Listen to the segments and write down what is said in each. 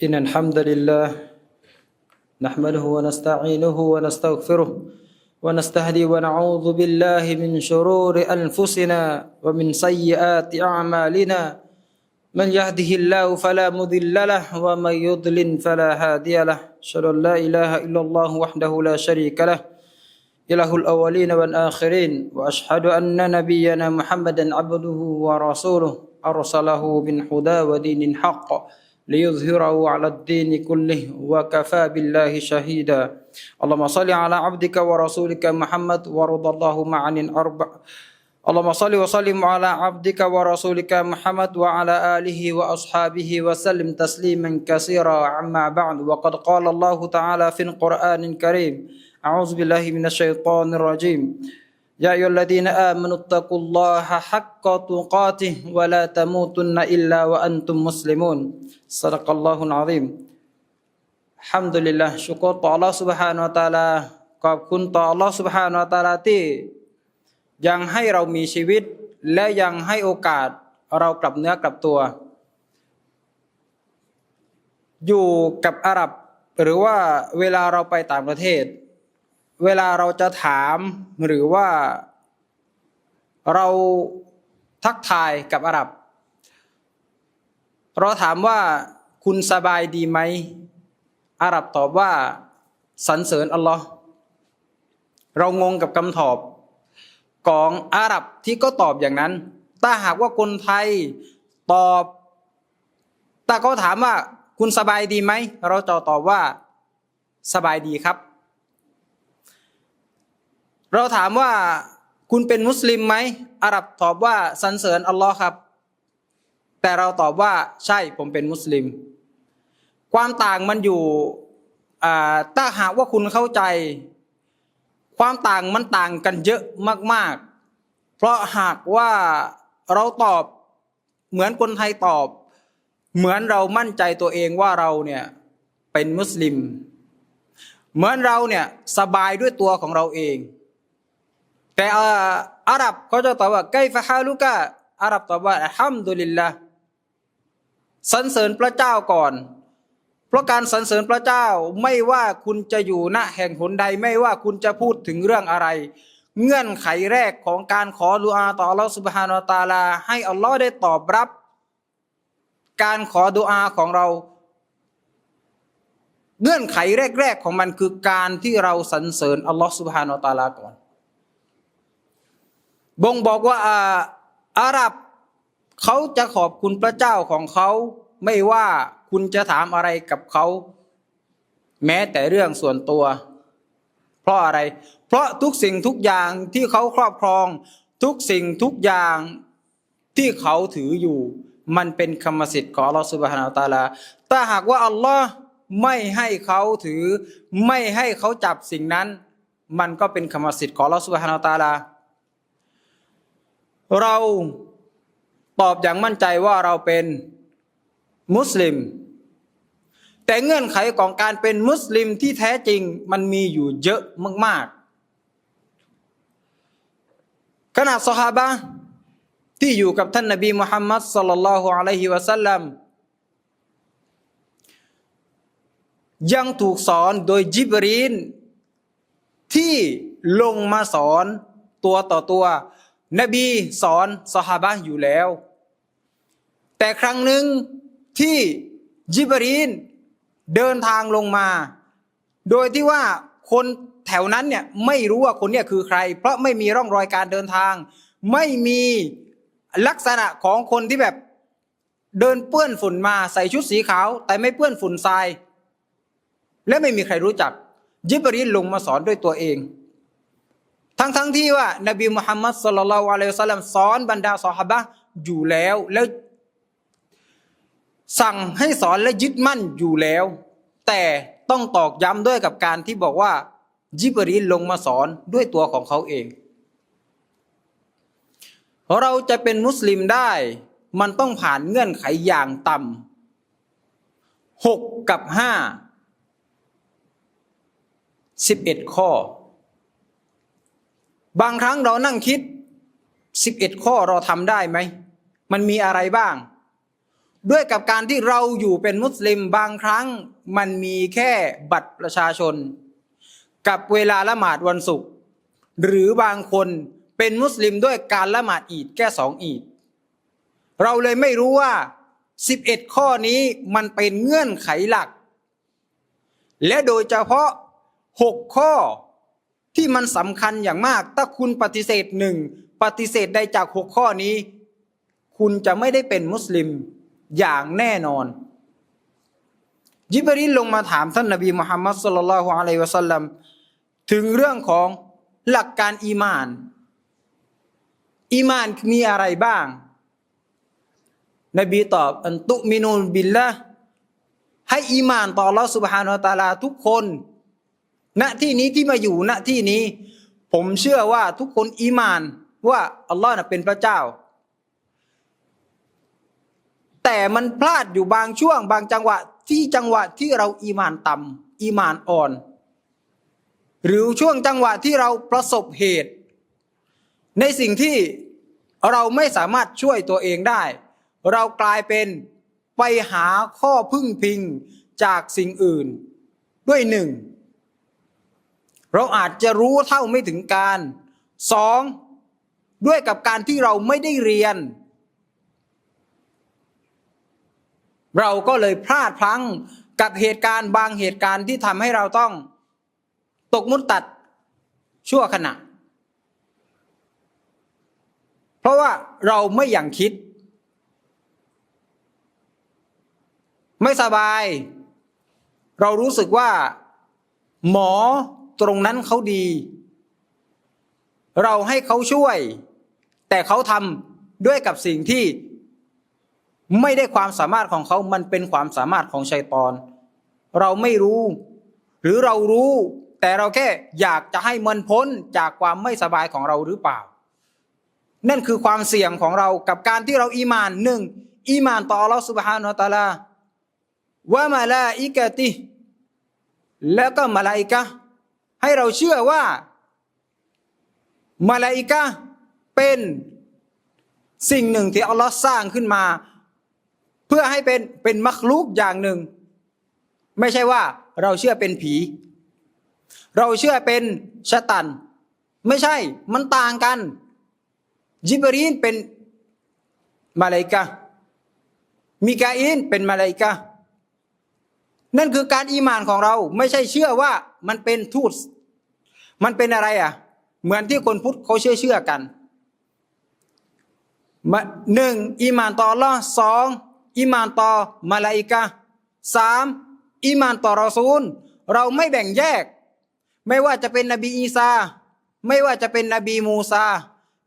إن الحمد لله نحمده ونستعينه ونستغفره ونستهدي ونعوذ بالله من شرور أنفسنا ومن سيئات أعمالنا. من يهده الله فلا مضل له ومن يضلل فلا هادي له. أشهد أن لا إله إلا الله وحده لا شريك له. إله الأولين والآخرين. وأشهد أن نبينا محمدا عبده ورسوله. أرسله بالهدى ودين الحق ليظهره على الدين كله وكفى بالله شهيدا. اللهم صل على عبدك ورسولك محمد وارض اللهم عن الأربع. اللهم صل وسلم على عبدك ورسولك محمد وعلى آله وأصحابه وسلم تسليما كثيرا. عما بعد وقد قال الله تعالى في القرآن الكريم أعوذ بالله من الشيطان الرجيم. يا أيها الذين آمنوا اتقوا الله حق تقاته ولا تموتن إلا وأنتم مسلمون صدق الله العظيم الحمد لله ชุกรต่อ Allah سبحانه และ تعالى ขอบคุณต่อ Allah سبحانه และ تعالى ที่ยังให้เรามีชีวิต และยังให้โอกาสเรากลับเนื้อกลับตัว อยู่กับอาหรับ หรือว่าเวลาเราไปต่างประเทศ เวลาเราจะถามหรือว่า เราทักทายกับอาหรับ เราถามว่าคุณสบายดีไหมอาหรับตอบว่าสรรเสริญอัลลอฮ์เรางงกับคำตอบของอาหรับที่ก็ตอบอย่างนั้น ถ้าหากว่าคนไทยตอบถ้าเขาถามว่าคุณสบายดีไหม เราจะตอบว่าสบายดีครับ เราถามว่าคุณเป็นมุสลิมไหมอาหรับตอบว่าสรรเสริญอัลลอฮ์ครับ แต่เราตอบว่าใช่ผมเป็นมุสลิม ความต่างมันอยู่ถ้าหากว่าคุณเข้าใจ ความต่างมันต่างกันเยอะมาก ๆ เพราะหากว่าเราตอบเหมือนคนไทยตอบ เหมือนเรามั่นใจตัวเองว่าเราเนี่ยเป็นมุสลิม เหมือนเราเนี่ยสบายด้วยตัวของเราเอง แต่อาหรับเขาจะตอบว่าไกฟะฮาลุกะอาหรับตอบว่าอัลฮัมดุลิลละสรรเสริญพระเจ้าก่อน เพราะการสรรเสริญพระเจ้าไม่ว่าคุณจะอยู่ณแห่งหนใดไม่ว่าคุณจะพูดถึงเรื่องอะไร เงื่อนไขแรกของการขอดุอาต่ออัลลอฮฺสุบฮานาตาลา ให้อัลลอฮ์ได้ตอบรับ การขอดุอาของเรา เงื่อนไขแรกๆของมันคือการที่เราสรรเสริญอัลลอฮฺสุบฮานาตาลาก่อน บ่งบอกว่าอาหรับเขาจะขอบคุณพระเจ้าของเขา ไม่ว่าคุณจะถามอะไรกับเขา แม้แต่เรื่องส่วนตัว เพราะอะไร เพราะทุกสิ่งทุกอย่างที่เขาครอบครอง ทุกสิ่งทุกอย่างที่เขาถืออยู่ มันเป็นคำสิทธิ์ของอัลลอฮฺสุบฮานาตาลาถ้าหากว่าอัลลอฮ์ไม่ให้เขาถือ ไม่ให้เขาจับสิ่งนั้น มันก็เป็นคำสิทธิ์ของอัลลอฮฺสุบฮานาตาลา เราตอบอย่างมั่นใจว่าเราเป็นมุสลิม แต่เงื่อนไขของการเป็นมุสลิมที่แท้จริงมันมีอยู่เยอะมาก ๆ ขนาดสหาบะที่อยู่กับท่านนบีมุฮัมมัดสัลลัลลอฮุอะลัยฮิวะสัลลัมยังถูกสอนโดยจิบรีนที่ลงมาสอนตัวต่อตัว นบีสอนสหาบะอยู่แล้ว แต่ครั้งหนึ่งที่จิบรีนเดินทางลงมา โดยที่ว่าคนแถวนั้นเนี่ยไม่รู้ว่าคนเนี่ยคือใคร เพราะไม่มีร่องรอยการเดินทาง ไม่มีลักษณะของคนที่แบบเดินเปื้อนฝุ่นมาใส่ชุดสีขาว แต่ไม่เปื้อนฝุ่นทราย และไม่มีใครรู้จักจิบรีนลงมาสอนด้วยตัวเอง ทั้งๆทที่ว่านบีมุฮัมมัดสุลลัลอะลัยฮิสซาลัมสอนบรรดาสหบะอยู่แล้วแล้ว สั่งให้สอนและยึดมั่นอยู่แล้ว แต่ต้องตอกย้ำด้วยกับการที่บอกว่าจิบรีลงมาสอนด้วยตัวของเขาเอง เราจะเป็นมุสลิมได้ มันต้องผ่านเงื่อนไขอย่างต่ำหกกับห้าสิบเอ็ดข้อ บางครั้งเรานั่งคิดสิบเอ็ดข้อเราทำได้ไหม มันมีอะไรบ้าง ด้วยกับการที่เราอยู่เป็นมุสลิมบางครั้งมันมีแค่บัตรประชาชน กับเวลาละหมาดวันศุกร์หรือบางคนเป็นมุสลิมด้วยการละหมาดอีดแค่สองอีด เราเลยไม่รู้ว่า 11 ข้อนี้มันเป็นเงื่อนไขหลัก และโดยเฉพาะ 6 ข้อ ที่มันสำคัญอย่างมาก ถ้าคุณปฏิเสธหนึ่งปฏิเสธใดจากหกข้อนี้ คุณจะไม่ได้เป็นมุสลิมอย่างแน่นอน ยิบริลลงมาถามท่านนบีมุฮัมมัดสุลลัลฮุอะลัยวะสัลลัมถึงเรื่องของหลักการอีมาน อีมานมีอะไรบ้าง นบีตอบอันตุมินูบิลละให้อีมานต่อลอสุบฮานุตาลาทุกคน ณที่นี้ที่มาอยู่ณที่นี้ ผมเชื่อว่าทุกคนอีมานว่าอัลลอฮ์เป็นพระเจ้า แต่มันพลาดอยู่บางช่วง บางจังหวะที่จังหวะที่เราอีมานต่ำอีมานอ่อน หรือช่วงจังหวะที่เราประสบเหตุ ในสิ่งที่เราไม่สามารถช่วยตัวเองได้ เรากลายเป็นไปหาข้อพึ่งพิงจากสิ่งอื่น ด้วยหนึ่ง เราอาจจะรู้เท่าไม่ถึงการสองด้วยกับการที่เราไม่ได้เรียน เราก็เลยพลาดพลั้งกับเหตุการณ์บางเหตุการณ์ที่ทำให้เราต้องตกมุตตัดชั่วขณะ เพราะว่าเราไม่อย่างคิด ไม่สบาย เรารู้สึกว่า หมอ ตรงนั้นเขาดี เราให้เขาช่วย แต่เขาทำด้วยกับสิ่งที่ไม่ได้ความสามารถของเขา มันเป็นความสามารถของชัยตอน เราไม่รู้ หรือเรารู้ แต่เราแค่อยากจะให้มันพ้นจากความไม่สบายของเราหรือเปล่า นั่นคือความเสี่ยงของเรากับการที่เราอีมานหนึ่งอีมานต่ออัลลอฮฺสุบฮานาอัลตะอาลาว่ามาลาอิกะติแล้วก็มาลาอิกะ ให้เราเชื่อว่ามาลาอิกะเป็นสิ่งหนึ่งที่อัลลอฮ์สร้างขึ้นมา เพื่อให้เป็นเป็นมักลุกอย่างหนึ่ง ไม่ใช่ว่าเราเชื่อเป็นผี เราเชื่อเป็นชะตัน ไม่ใช่มันต่างกัน จิบรีนเป็นมาลาอิกะมิกาอินเป็นมาลาอิกะนั่นคือการอีมานของเราไม่ใช่เชื่อว่ามันเป็นทูต มันเป็นอะไรอะ เหมือนที่คนพุทธเขาเชื่อเชื่อกันหนึ่งอีหมานต่อลลอฮ์สองอีหมานต่อมาลาอิกะสามอีหมานต่อรอซูล เราไม่แบ่งแยก ไม่ว่าจะเป็นนบีอีสาไม่ว่าจะเป็นนบีมูซา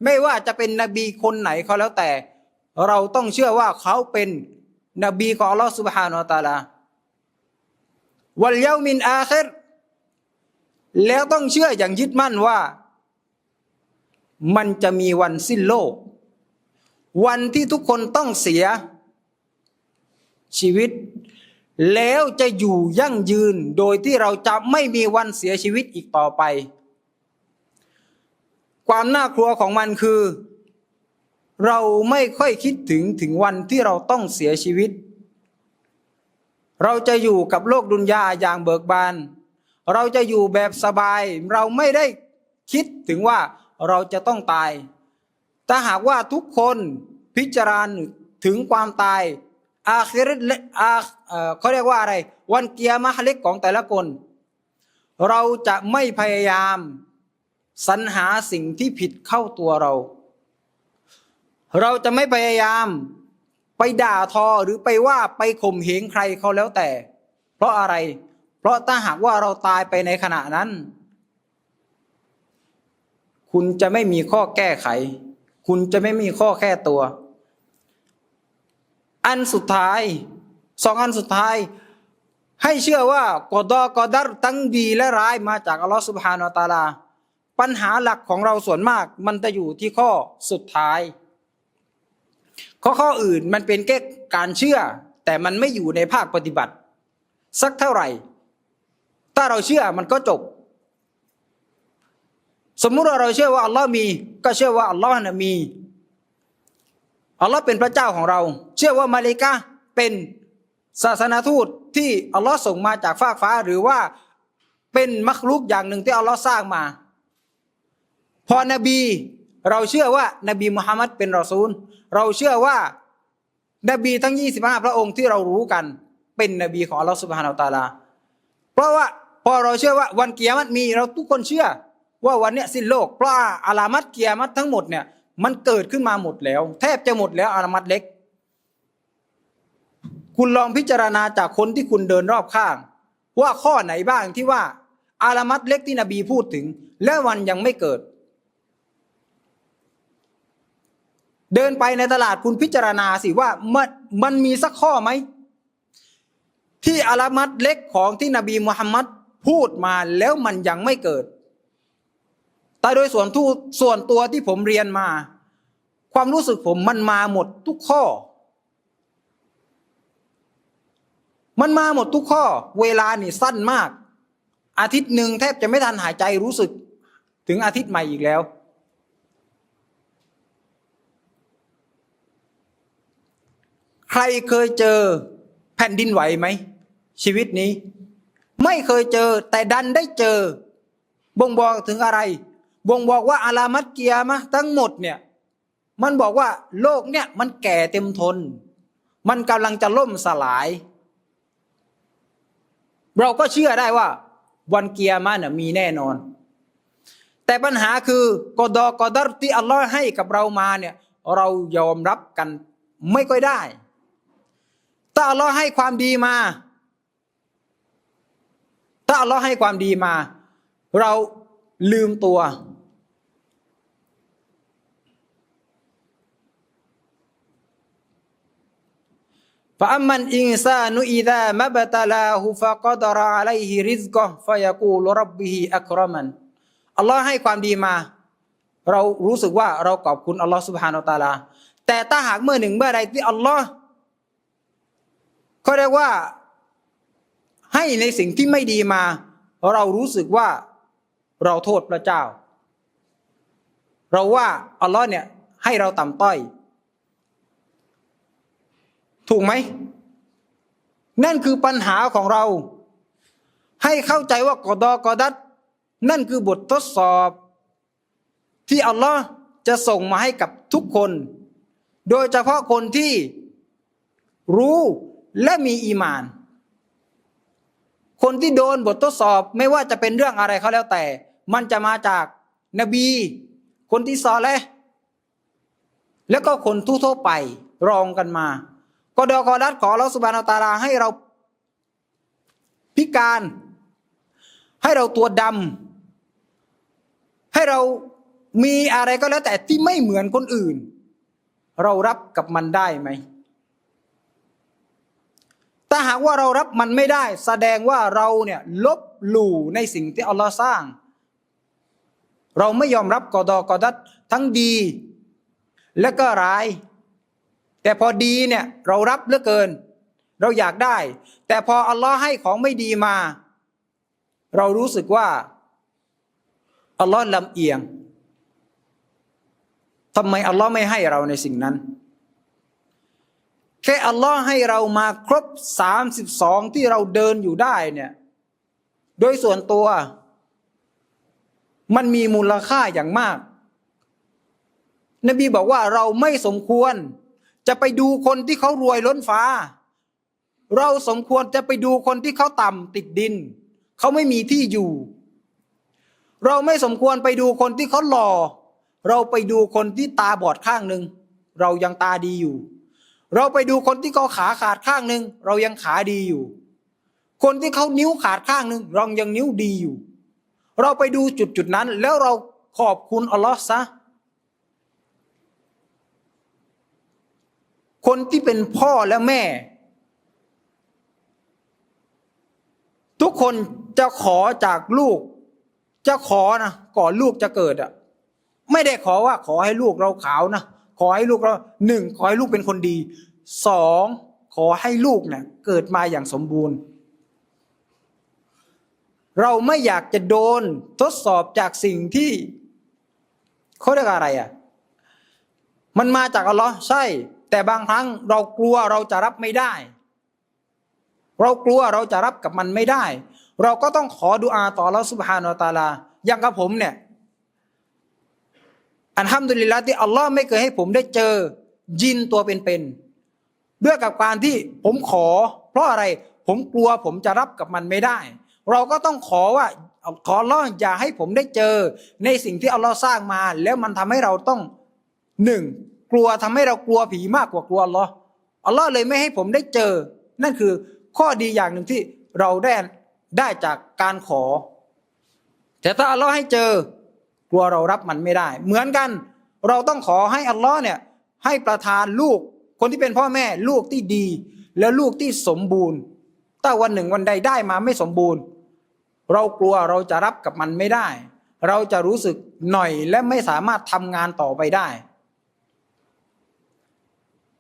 ไม่ว่าจะเป็นนบีคนไหนเขาแล้วแต่ เราต้องเชื่อว่าเขาเป็นนบีของอัลลอฮ์สุบฮานาอัลตาลา วัลเยามินอาคิร แล้วต้องเชื่ออย่างยึดมั่นว่า มันจะมีวันสิ้นโลก วันที่ทุกคนต้องเสีย ชีวิต แล้วจะอยู่ยั่งยืนโดยที่เราจะไม่มีวันเสียชีวิตอีกต่อไป ความน่ากลัวของมันคือ เราไม่ค่อยคิดถึงถึงวันที่เราต้องเสียชีวิต เราจะอยู่กับโลกดุนยาอย่างเบิกบาน เราจะอยู่แบบสบาย เราไม่ได้คิดถึงว่าเราจะต้องตาย ถ้าหากว่าทุกคนพิจารณาถึงความตาย อาคิรตอาเอ่อเขาเรียกว่าอะไร วันเกียร์มะฮ์เล็กของแต่ละคน เราจะไม่พยายามสรรหาสิ่งที่ผิดเข้าตัวเรา เราจะไม่พยายามไปด่าทอหรือไปว่าไปข่มเหงใครเขาแล้วแต่ เพราะอะไร เพราะถ้าหากว่าเราตายไปในขณะนั้น คุณจะไม่มีข้อแก้ไข คุณจะไม่มีข้อแก้ตัว อันสุดท้ายสองอันสุดท้าย ให้เชื่อว่ากอดอกอดัรทั้งดีและร้ายมาจากอัลลอฮฺสุบฮานาตาลา ปัญหาหลักของเราส่วนมาก มันจะอยู่ที่ข้อสุดท้าย ข้อข้ออื่นมันเป็นแค่การเชื่อ แต่มันไม่อยู่ในภาคปฏิบัติ สักเท่าไหร่ ถ้าเราเชื่อมันก็จบ สมมุติว่าเราเชื่อว่าอัลลอฮ์มี ก็เชื่อว่าอัลลอฮ์นะมีอัลลอฮ์เป็นพระเจ้าของเรา เชื่อว่ามาเลกาเป็นศาสนาทูตที่อัลลอฮ์ส่งมาจากฟากฟ้าหรือว่าเป็นมักลุกอย่างหนึ่งที่อัลลอฮ์สร้างมา พอนบีเราเชื่อว่านบีมุฮัมมัดเป็นรอซูล เราเชื่อว่านบีทั้ง 25 พระองค์ที่เรารู้กัน เป็นนบีของอัลลอฮ์สุบฮานาอัลตาลา เพราะว่า พอเราเชื่อว่าวันเกียรติมีเราทุกคนเชื่อ ว่าวันเนี้ยสิ้นโลกเพราะอาลามัดเกียรติทั้งหมดเนี่ยมันเกิดขึ้นมาหมดแล้ว แทบจะหมดแล้วอาลามัดเล็ก คุณลองพิจารณาจากคนที่คุณเดินรอบข้าง ว่าข้อไหนบ้างที่ว่า อาลามัดเล็กที่นบีพูดถึง และวันยังไม่เกิด เดินไปในตลาดคุณพิจารณาสิว่ามันมันมีสักข้อไหมที่อาลามัดเล็กของที่นบีมุฮัมมัด พูดมาแล้วมันยังไม่เกิด แต่โดยส่วนทูส่วนตัวที่ผมเรียนมา ความรู้สึกผมมันมาหมดทุกข้อ มันมาหมดทุกข้อ เวลานี่สั้นมาก อาทิตย์หนึ่งแทบจะไม่ทันหายใจรู้สึก ถึงอาทิตย์ใหม่อีกแล้ว ใครเคยเจอแผ่นดินไหวไหมชีวิตนี้ ไม่เคยเจอ แต่ดันได้เจอ บ่งบอกถึงอะไร บ่งบอกว่าอาลามัดเกียมะทั้งหมดเนี่ย มันบอกว่าโลกเนี่ยมันแก่เต็มทน มันกำลังจะล่มสลาย เราก็เชื่อได้ว่า วันเกียร์มาเนี่ยมีแน่นอน แต่ปัญหาคือกอดอกอดัรที่อัลลอฮ์ให้กับเรามาเนี่ย เรายอมรับกันไม่ค่อยได้ ถ้าอัลลอฮ์ให้ความดีมา ถ้าอัลลอฮ์ให้ความดีมา เราลืมตัว فأما الإنسان إذا ما ابتلاه فقدر عليه رزقه فيقول ربه أكرمن อัลลอฮ์ให้ความดีมา เรารู้สึกว่าเราขอบคุณอัลลอฮ์สุบฮานาอัลตะอาลา แต่ถ้าหากเมื่อหนึ่งเมื่อใดที่อัลลอฮ์เขาเรียกว่า ให้ในสิ่งที่ไม่ดีมา เรารู้สึกว่าเราโทษพระเจ้า เราว่าอัลลอฮ์เนี่ยให้เราต่ำต้อย ถูกไหม นั่นคือปัญหาของเรา ให้เข้าใจว่ากอดอกอดัดนั่นคือบททดสอบ ที่อัลลอฮ์จะส่งมาให้กับทุกคน โดยเฉพาะคนที่รู้และมีอีมาน คนที่โดนบททดสอบไม่ว่าจะเป็นเรื่องอะไรเขาแล้วแต่ มันจะมาจากนบี คนที่ซอแลแล้วก็คนทั่วๆไปรองกันมา ก็ดอกอดัดขอเราสุบานตาลาให้เราพิการ ให้เราตัวดำให้เรามีอะไรก็แล้วแต่ที่ไม่เหมือนคนอื่น เรารับกับมันได้ไหม ถ้าหากว่าเรารับมันไม่ได้ แสดงว่าเราเนี่ยลบหลู่ในสิ่งที่อัลลอฮ์สร้าง เราไม่ยอมรับกอดอกอดัดทั้งดี และก็ร้าย แต่พอดีเนี่ยเรารับเหลือเกิน เราอยากได้ แต่พออัลลอฮ์ให้ของไม่ดีมา เรารู้สึกว่าอัลลอฮ์ลำเอียงทำไมอัลลอฮ์ไม่ให้เราในสิ่งนั้น แค่อัลลอฮ์ให้เรามาครบสามสิบสองที่เราเดินอยู่ได้เนี่ย โดยส่วนตัว มันมีมูลค่าอย่างมาก นบีบอกว่าเราไม่สมควร จะไปดูคนที่เขารวยล้นฟ้า เราสมควรจะไปดูคนที่เขาต่ำติดดิน เขาไม่มีที่อยู่ เราไม่สมควรไปดูคนที่เขาหล่อ เราไปดูคนที่ตาบอดข้างหนึ่ง เรายังตาดีอยู่ เราไปดูคนที่เขาขาขาดข้างหนึ่งเรายังขาดีอยู่ คนที่เขานิ้วขาดข้างหนึ่งเรายังนิ้วดีอยู่ เราไปดูจุดจุดนั้น แล้วเราขอบคุณอัลลอฮ์ซะคนที่เป็นพ่อและแม่ ทุกคนจะขอจากลูก จะขอนะก่อนลูกจะเกิดอะ ไม่ได้ขอว่าขอให้ลูกเราขาวนะ ขอให้ลูกเราหนึ่งขอให้ลูกเป็นคนดีสองขอให้ลูกเนี่ยเกิดมาอย่างสมบูรณ์ เราไม่อยากจะโดนทดสอบจากสิ่งที่เขาเรียกอะไรอะมันมาจากอัลลอฮ์ใช่ แต่บางครั้งเรากลัวเราจะรับไม่ได้ เรากลัวเราจะรับกับมันไม่ได้ เราก็ต้องขอดุอาต่อเราสุบฮานาอัลตาลาอย่างกับผมเนี่ย อันฮัมดุลิลละที่อัลลอฮ์ไม่เคยให้ผมได้เจอยินตัวเป็นๆด้วยกับการที่ผมขอ เพราะอะไรผมกลัวผมจะรับกับมันไม่ได้ เราก็ต้องขอว่าขออัลลอฮ์อย่าให้ผมได้เจอ ในสิ่งที่อัลลอฮ์สร้างมา แล้วมันทำให้เราต้องหนึ่งกลัวทำให้เรากลัวผีมากกว่ากลัวอัลลอฮ์อัลลอฮ์เลยไม่ให้ผมได้เจอ นั่นคือข้อดีอย่างหนึ่งที่เราได้ได้จากการขอ แต่ถ้าอัลลอฮ์ให้เจอ ลัวเรารับมันไม่ได้ เหมือนกันเราต้องขอให้อัลลอฮ์เนี่ยให้ประทานลูก คนที่เป็นพ่อแม่ลูกที่ดี แล้วลูกที่สมบูรณ์ถ้าวันหนึ่งวันใดได้มาไม่สมบูรณ์ เรากลัวเราจะรับกับมันไม่ได้ เราจะรู้สึกหน่อยและไม่สามารถทำงานต่อไปได้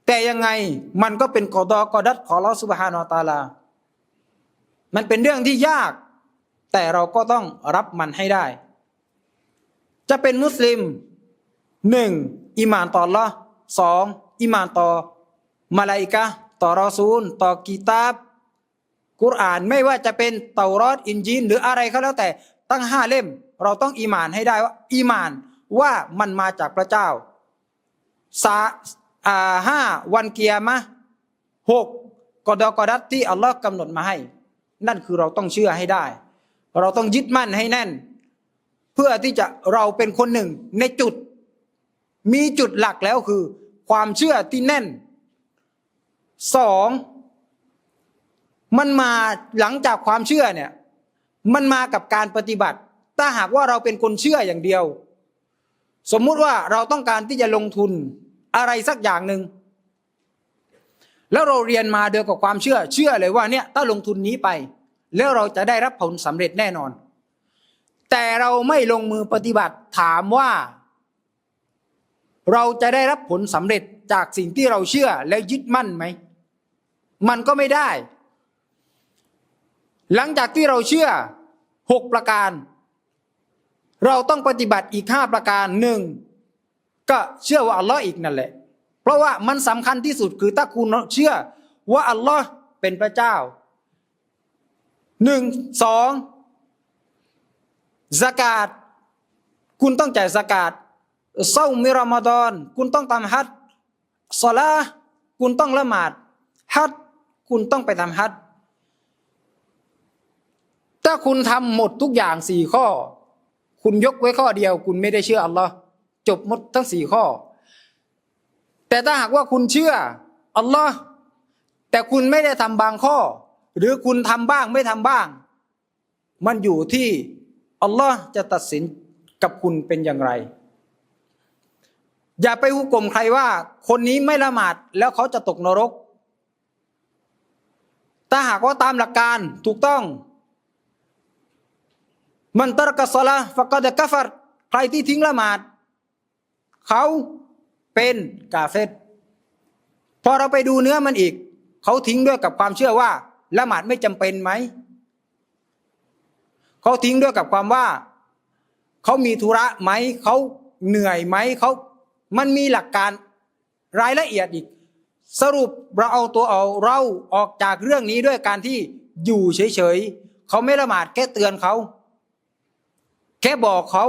แต่ยังไงมันก็เป็นกอดอกอดัดของลอสุบฮานอตาลา มันเป็นเรื่องที่ยาก แต่เราก็ต้องรับมันให้ได้ จะเป็นมุสลิมหนึ่งอิมานต่อละสองอิมานต่อมาลาอิกะต่อรอซูล ต่อกีตาบกุรอานไม่ว่าจะเป็นเตารอดอินจีนหรืออะไรก็แล้วแต่ตั้งห้าเล่ม เราต้องอีมานให้ได้ว่าอีมานว่ามันมาจากพระเจ้าสาอ่าห้าวันเกียร์มะหกกอดอกอดัตที่อัลลอฮ์กำหนดมาให้ นั่นคือเราต้องเชื่อให้ได้ เราต้องยึดมั่นให้แน่น เพื่อที่จะเราเป็นคนหนึ่งในจุด มีจุดหลักแล้วคือ ความเชื่อที่แน่นสองมันมาหลังจากความเชื่อเนี่ย มันมากับการปฏิบัติ ถ้าหากว่าเราเป็นคนเชื่ออย่างเดียว สมมุติว่าเราต้องการที่จะลงทุนอะไรสักอย่างหนึ่งแล้วเราเรียนมาเดียวกับความเชื่อ เชื่อเลยว่าเนี่ยถ้าลงทุนนี้ไป แล้วเราจะได้รับผลสำเร็จแน่นอน แต่เราไม่ลงมือปฏิบัติถามว่า เราจะได้รับผลสำเร็จจากสิ่งที่เราเชื่อแล้วยึดมั่นไหม มันก็ไม่ได้ หลังจากที่เราเชื่อหกประการ เราต้องปฏิบัติอีกห้าประการหนึ่งก็เชื่อว่าอัลลอฮ์อีกนั่นแหละ เพราะว่ามันสำคัญที่สุดคือถ้าคุณเชื่อว่าอัลลอฮ์เป็นพระเจ้าหนึ่งสอง สกาดคุณต้องจ่ายสกาดเศร้ามิรอมฎอนคุณต้องทำฮัจญ์สลาคุณต้องละหมาดฮัจญ์คุณต้องไปทำฮัจญ์ถ้าคุณทำหมดทุกอย่างสี่ข้อ คุณยกไว้ข้อเดียว คุณไม่ได้เชื่ออัลลอฮ์จบหมดทั้งสี่ข้อ แต่ถ้าหากว่าคุณเชื่ออัลลอฮ์แต่คุณไม่ได้ทำบางข้อ หรือคุณทำบ้างไม่ทำบ้าง มันอยู่ที่ อัลลอฮ์จะตัดสินกับคุณเป็นอย่างไร อย่าไปหุกกลมใครว่าคนนี้ไม่ละหมาดแล้วเขาจะตกนรก ถ้าหากว่าตามหลักการถูกต้อง มันตรกสละฟักดกัฟรใครที่ทิ้งละหมาด เขาเป็นกาเฟตพอเราไปดูเนื้อมันอีก เขาทิ้งด้วยกับความเชื่อว่าละหมาดไม่จำเป็นไหม เขาทิ้งด้วยกับความว่า เขามีธุระไหมเขาเหนื่อยไหมเขามันมีหลักการรายละเอียดอีก สรุปเราเอาตัวเอาเราออกจากเรื่องนี้ด้วยการที่อยู่เฉยๆเขาไม่ละหมาดแค่เตือนเขา แค่บอกเขา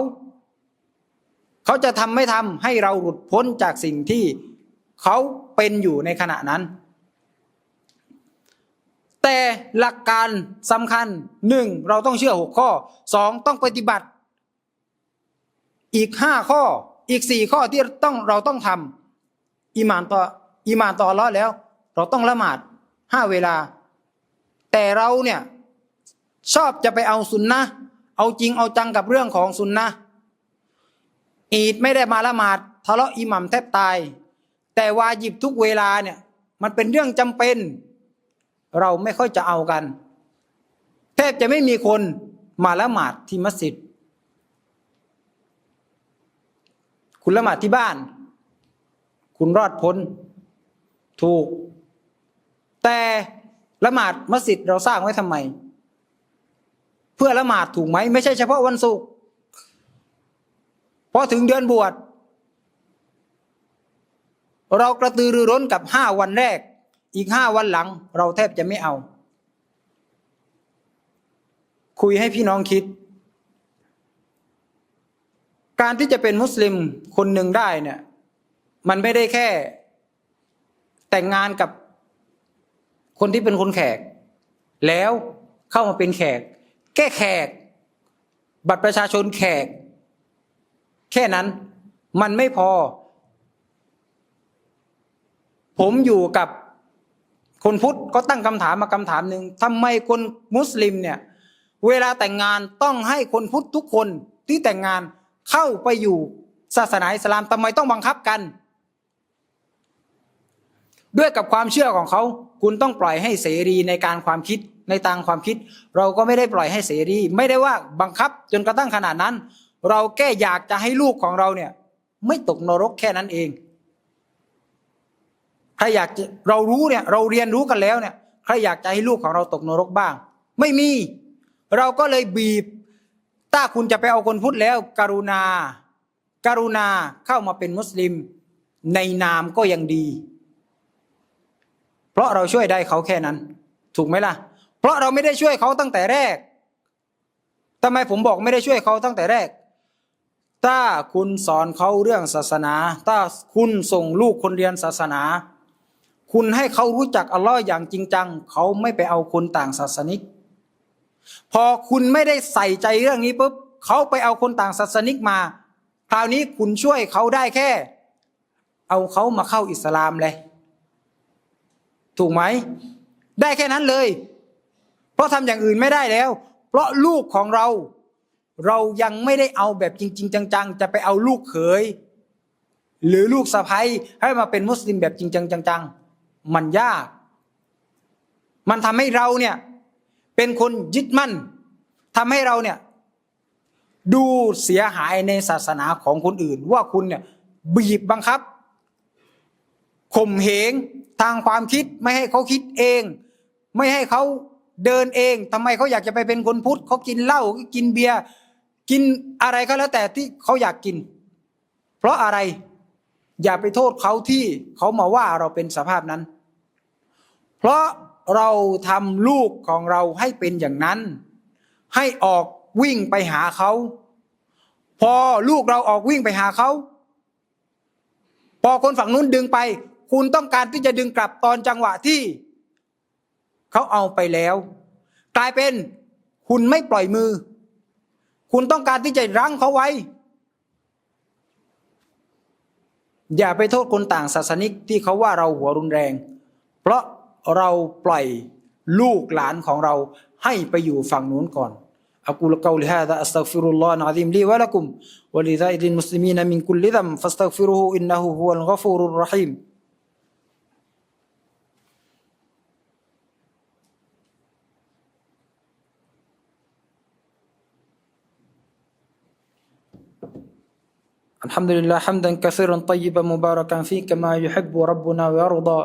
เขาจะทำไม่ทำให้เราหลุดพ้นจากสิ่งที่เขาเป็นอยู่ในขณะนั้น แต่หลักการสำคัญหนึ่งเราต้องเชื่อหกข้อสองต้องปฏิบัติ อีกห้าข้ออีกสี่ข้อที่ต้องเราต้องทำอิมานต่ออิมานต่ออัละแล้ว เราต้องละหมาดห้าเวลา แต่เราเนี่ยชอบจะไปเอาสุนนะเอาจริงเอาจังกับเรื่องของสุนนะอีดไม่ได้มาละหมาดทะเลาะอิหมัมแทบตาย แต่วาจิบทุกเวลาเนี่ยมันเป็นเรื่องจำเป็น เราไม่ค่อยจะเอากัน แทบจะไม่มีคนมาละหมาดที่มัสยิด คุณละหมาดที่บ้าน คุณรอดพ้น ถูก แต่ละหมาดมัสยิดเราสร้างไว้ทำไม เพื่อละหมาดถูกไหม ไม่ใช่เฉพาะวันศุกร์พอถึงเดือนบวชเรากระตือรือร้นกับห้าวันแรก อีกห้าวันหลัง เราแทบจะไม่เอา คุยให้พี่น้องคิด การที่จะเป็นมุสลิมคนหนึ่งได้เนี่ย มันไม่ได้แค่ แต่งงานกับคนที่เป็นคนแขก แล้วเข้ามาเป็นแขก แก้แขก บัตรประชาชนแขก แค่นั้นมันไม่พอ ผมอยู่กับ คนพุทธก็ตั้งคำถามมาคำถามหนึ่งทำไมคนมุสลิมเนี่ยเวลาแต่งงานต้องให้คนพุทธทุกคนที่แต่งงานเข้าไปอยู่ศาสนาอิสลามทำไมต้องบังคับกัน ด้วยกับความเชื่อของเขาคุณต้องปล่อยให้เสรีในการความคิดในทางความคิด เราก็ไม่ได้ปล่อยให้เสรี ไม่ได้ว่าบังคับจนกระทั่งขนาดนั้น เราแค่อยากจะให้ลูกของเราเนี่ย ไม่ตกนรกแค่นั้นเอง ใครอยากจะเรารู้เนี่ยเราเรียนรู้กันแล้วเนี่ยใครอยากจะให้ลูกของเราตกนรกบ้าง ไม่มี เราก็เลยบีบ ถ้าคุณจะไปเอาคนพุทธแล้ว กรุณาการุณาเข้ามาเป็นมุสลิม ในนามก็ยังดี เพราะเราช่วยได้เขาแค่นั้น ถูกไหมล่ะ เพราะเราไม่ได้ช่วยเขาตั้งแต่แรกทำไมผมบอกไม่ได้ช่วยเขาตั้งแต่แรก ถ้าคุณสอนเขาเรื่องศาสนา ถ้าคุณส่งลูกคนเรียนศาสนา คุณให้เขารู้จักอัลลอฮ์อย่างจริงจัง เขาไม่ไปเอาคนต่างศาสนิก พอคุณไม่ได้ใส่ใจเรื่องนี้ปุ๊บเขาไปเอาคนต่างศาสนิกมา คราวนี้คุณช่วยเขาได้แค่ เอาเขามาเข้าอิสลามเลย ถูกไหม ได้แค่นั้นเลย เพราะทำอย่างอื่นไม่ได้แล้ว เพราะลูกของเรา เรายังไม่ได้เอาแบบจริง ๆ จัง ๆ จะไปเอาลูกเขยหรือลูกสะใภ้ให้มาเป็นมุสลิมแบบจริงจังจังๆ มันยาก มันทำให้เราเนี่ยเป็นคนยึดมั่นทำให้เราเนี่ยดูเสียหายในศาสนาของคนอื่น ว่าคุณเนี่ยบีบบังคับข่มเหงทางความคิดไม่ให้เขาคิดเอง ไม่ให้เขาเดินเองทำไมเขาอยากจะไปเป็นคนพุทธเขากินเหล้ากินเบียร์กินอะไรก็แล้วแต่ที่เขาอยากกิน เพราะอะไรอย่าไปโทษเขาที่เขามาว่าเราเป็นสภาพนั้น เพราะเราทำลูกของเราให้เป็นอย่างนั้น ให้ออกวิ่งไปหาเขา พอลูกเราออกวิ่งไปหาเขาพอคนฝั่งนู้นดึงไป คุณต้องการที่จะดึงกลับตอนจังหวะที่เขาเอาไปแล้ว กลายเป็นคุณไม่ปล่อยมือ คุณต้องการที่จะรั้งเขาไว้ อย่าไปโทษคนต่างศาสนิกที่เขาว่าเราหัวรุนแรง เพราะ เราปล่อยลูกหลานของเราให้ไปอยู่ฝั่งนู้นก่อน أقول قولي هذا أستغفر الله العظيم لي ولكم ولسائر المسلمين من كل ذنب فاستغفروه إنه هو الغفور الرحيم الحمد لله حمدا كثيرا طيبا مباركا فيه كما يحب ربنا ويرضى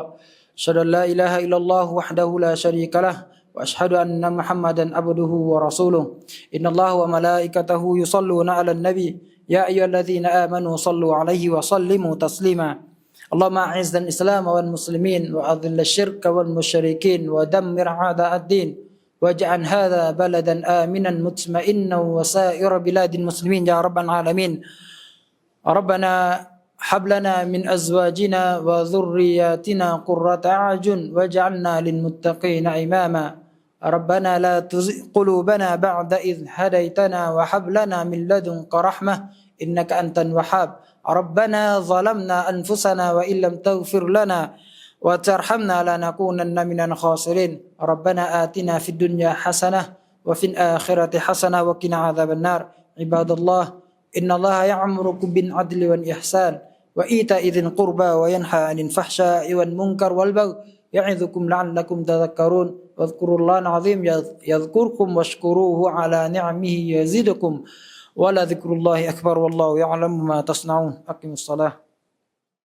أشهد أن لا إله إلا الله وحده لا شريك له وأشهد أن محمدا عبده ورسوله. إن الله وملائكته يصلون على النبي. يا أيها الذين آمنوا صلوا عليه وسلموا تسليما. اللهم أعز الإسلام والمسلمين وأذل الشرك والمشركين ودمر أعداء الدين. واجعل هذا بلدا آمنا مطمئنا وسائر بلاد المسلمين يا رب العالمين. ربنا هب لنا من أزواجنا وذرياتنا قرة أعين واجعلنا للمتقين إماما. ربنا لا تزغ قلوبنا بعد إذ هديتنا وهب لنا من لدنك رحمة إنك أنت الوهاب. ربنا ظلمنا أنفسنا وإن لم تغفر لنا وترحمنا لنكونن من الخاسرين. ربنا آتنا في الدنيا حسنة وفي الآخرة حسنة وقنا عذاب النار. عباد الله إن الله يأمركم بالعدل والإحسان. وإيتاء ذي القربى وينهى عن الفحشاء والمنكر والبغي يعظكم لعلكم تذكرون. واذكروا الله العظيم يذكركم واشكروه على نعمه يزدكم. ولذكر الله أكبر والله يعلم ما تصنعون. أقم الصلاة.